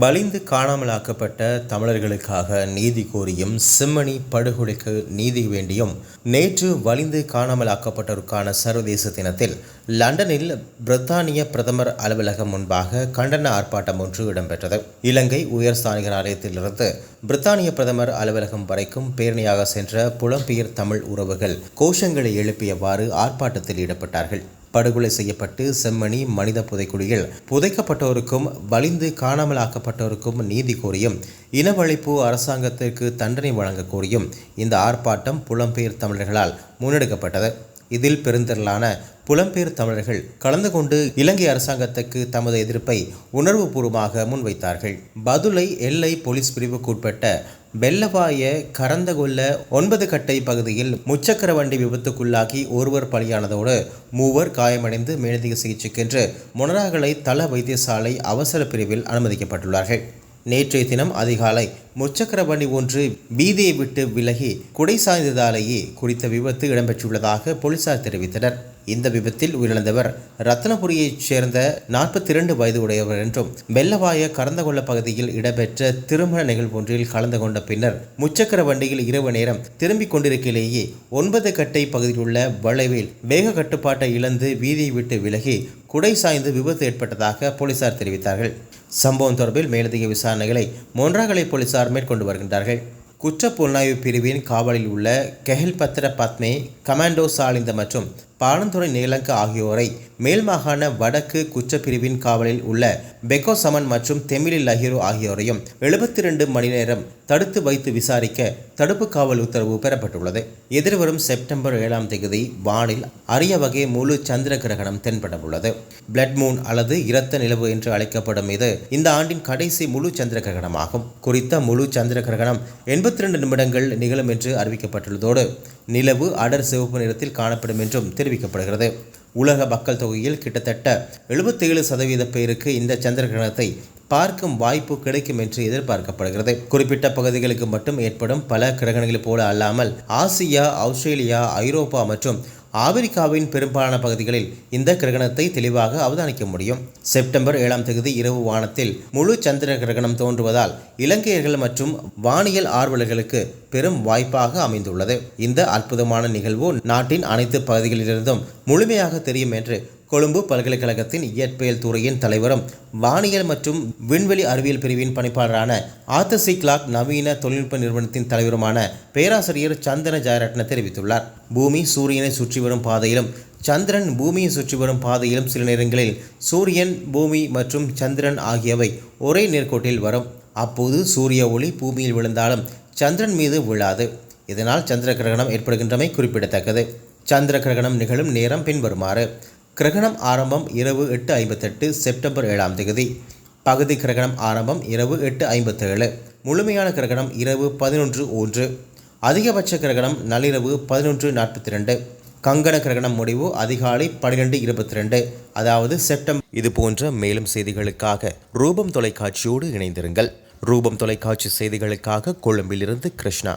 வலிந்து காணாமலாக்கப்பட்ட தமிழர்களுக்காக நீதி கோரியும் சிம்மணி படுகொலைக்கு நீதி வேண்டியும் நேற்று வலிந்து காணாமலாக்கப்பட்டோருக்கான சர்வதேச தினத்தில் லண்டனில் பிரித்தானிய பிரதமர் அலுவலகம் முன்பாக கண்டன ஆர்ப்பாட்டம் ஒன்று இடம்பெற்றது. இலங்கை உயர்ஸ்தானிகர் ஆலயத்திலிருந்து பிரித்தானிய பிரதமர் அலுவலகம் வரைக்கும் பேரணியாக சென்ற புலம்பெயர் தமிழ் உறவுகள் கோஷங்களை எழுப்பியவாறு ஆர்ப்பாட்டத்தில் ஈடுபட்டார்கள். படுகொலை செய்யப்பட்டு செம்மணி மனித புதைக்குழியில் புதைக்கப்பட்டோருக்கும் வலிந்து காணாமலாக்கப்பட்டோருக்கும் நீதி கோரியும் இனவழிப்பு அரசாங்கத்திற்கு தண்டனை வழங்க கோரியும் இந்த ஆர்ப்பாட்டம் புலம்பெயர் தமிழர்களால் முன்னெடுக்கப்பட்டது. இதில் பெருந்திரளான புலம்பெயர் தமிழர்கள் கலந்து கொண்டு இலங்கை அரசாங்கத்துக்கு தமது எதிர்ப்பை உணர்வுபூர்வமாக முன்வைத்தார்கள். பதுளை எல்லை போலீஸ் பிரிவுக்குட்பட்ட வெள்ளவாய கரந்தகொல்ல ஒன்பது கட்டை பகுதியில் முச்சக்கர வண்டி விபத்துக்குள்ளாகி ஒருவர் பலியானதோடு மூவர் காயமடைந்து மேலதிக சிகிச்சைக்கென்று முனராகலை தள வைத்தியசாலை அவசர பிரிவில் அனுமதிக்கப்பட்டுள்ளார்கள். நேற்றைய தினம் அதிகாலை முச்சக்கர வண்டி ஒன்று வீதியை விட்டு விலகி குடை சாய்ந்ததாலேயே குறித்த விபத்து இடம்பெற்றுள்ளதாக போலீசார் தெரிவித்தனர். இந்த விபத்தில் உயிரிழந்தவர் ரத்னபுரியைச் சேர்ந்த நாற்பத்தி இரண்டு வயது உடையவர் என்றும் வெள்ளவாய கரந்தகொள்ள பகுதியில் இடம்பெற்ற திருமண நிகழ்வொன்றில் கலந்து கொண்ட பின்னர் முச்சக்கர வண்டியில் இரவு நேரம் திரும்பிக் கொண்டிருக்கையிலேயே ஒன்பது கட்டை பகுதியில் உள்ள வளைவில் வேக கட்டுப்பாட்டை இழந்து வீதியை விட்டு விலகி குடை சாய்ந்து விபத்து ஏற்பட்டதாக போலீசார் தெரிவித்தார்கள். சம்பவம் தொடர்பில் மேலதிக விசாரணைகளை மொன்றாகலை போலீசார் மேற்கொண்டு வருகின்றார்கள். குற்ற புலனாய்வு பிரிவின் காவலில் உள்ள கெஹில் பத்திர பத்மே கமாண்டோ சாலிந்த மற்றும் பாலந்துறை நீலங்க ஆகியோரை மேல் மாகாண வடக்கு குற்றப்பிரிவின் காவலில் உள்ள பெக்கோ சமன் மற்றும் தெமிலி லஹிரு ஆகியோரையும் எழுபத்தி ரெண்டு மணி நேரம் தடுத்து வைத்து விசாரிக்க தடுப்பு காவல் உத்தரவு பெறப்பட்டுள்ளது. எதிர்வரும் செப்டம்பர் ஏழாம் தேதி வானில் அரிய வகை முழு சந்திர கிரகணம் தென்பட உள்ளது பிளட் மூன் அல்லது இரத்த நிலவு என்று அழைக்கப்படும் இது இந்த ஆண்டின் கடைசி முழு சந்திர கிரகணமாகும். குறித்த முழு சந்திர கிரகணம் எண்பத்தி ரெண்டு நிமிடங்கள் நிகழும் என்று அறிவிக்கப்பட்டுள்ளதோடு நிலவு அடர் சிவப்பு நிறத்தில் காணப்படும் என்றும் தெரிவிக்கப்படுகிறது. உலக மக்கள் தொகையில் கிட்டத்தட்ட எழுபத்தேழு சதவீத பேருக்கு இந்த சந்திர கிரகணத்தை பார்க்கும் வாய்ப்பு கிடைக்கும் என்று எதிர்பார்க்கப்படுகிறது. குறிப்பிட்ட பகுதிகளுக்கு மட்டும் ஏற்படும் பல கிரகணங்களைப் போல அல்லாமல் ஆசியா ஆஸ்திரேலியா ஐரோப்பா மற்றும் ஆப்பிரிக்காவின் பெரும்பாலான பகுதிகளில் இந்த கிரகணத்தை தெளிவாக அவதானிக்க முடியும். செப்டம்பர் ஏழாம் தேதி இரவு வானத்தில் முழு சந்திர கிரகணம் தோன்றுவதால் இலங்கையர்கள் மற்றும் வானியல் ஆர்வலர்களுக்கு பெரும் வாய்ப்பாக அமைந்துள்ளது. இந்த அற்புதமான நிகழ்வு நாட்டின் அனைத்து பகுதிகளிலிருந்தும் முழுமையாக தெரியும் என்று கொழும்பு பல்கலைக்கழகத்தின் இயற்பியல் துறையின் தலைவரும் வானியல் மற்றும் விண்வெளி அறிவியல் பிரிவின் பணிப்பாளரான ஆத்தசி கிளாக் நவீன தொழில்நுட்ப நிறுவனத்தின் தலைவருமான பேராசிரியர் சந்திர ஜெயரட்ன தெரிவித்துள்ளார். பூமி சூரியனை சுற்றி வரும் பாதையிலும் சந்திரன் பூமியை சுற்றி வரும் பாதையிலும் சில நேரங்களில் சூரியன் பூமி மற்றும் சந்திரன் ஆகியவை ஒரே நேர்கோட்டில் வரும். அப்போது சூரிய ஒளி பூமியில் விழுந்தாலும் சந்திரன் மீது விழாது. இதனால் சந்திர கிரகணம் ஏற்படுகின்றமை குறிப்பிடத்தக்கது. சந்திர கிரகணம் நிகழும் நேரம் பின்வருமாறு. கிரகணம் ஆரம்பம் இரவு எட்டு ஐம்பத்தெட்டு செப்டம்பர் ஏழாம் தேதி. பகுதி கிரகணம் ஆரம்பம் இரவு எட்டு ஐம்பத்தேழு. முழுமையான கிரகணம் இரவு பதினொன்று ஒன்று. அதிகபட்ச கிரகணம் நள்ளிரவு பதினொன்று நாற்பத்தி ரெண்டு கங்கண கிரகணம் முடிவு அதிகாலை பன்னிரெண்டு இருபத்தி ரெண்டு அதாவது செப்டம்பர் இது போன்ற மேலும் செய்திகளுக்காக ரூபம் தொலைக்காட்சியோடு இணைந்திருங்கள். ரூபம் தொலைக்காட்சி செய்திகளுக்காக கொழும்பிலிருந்து கிருஷ்ணா.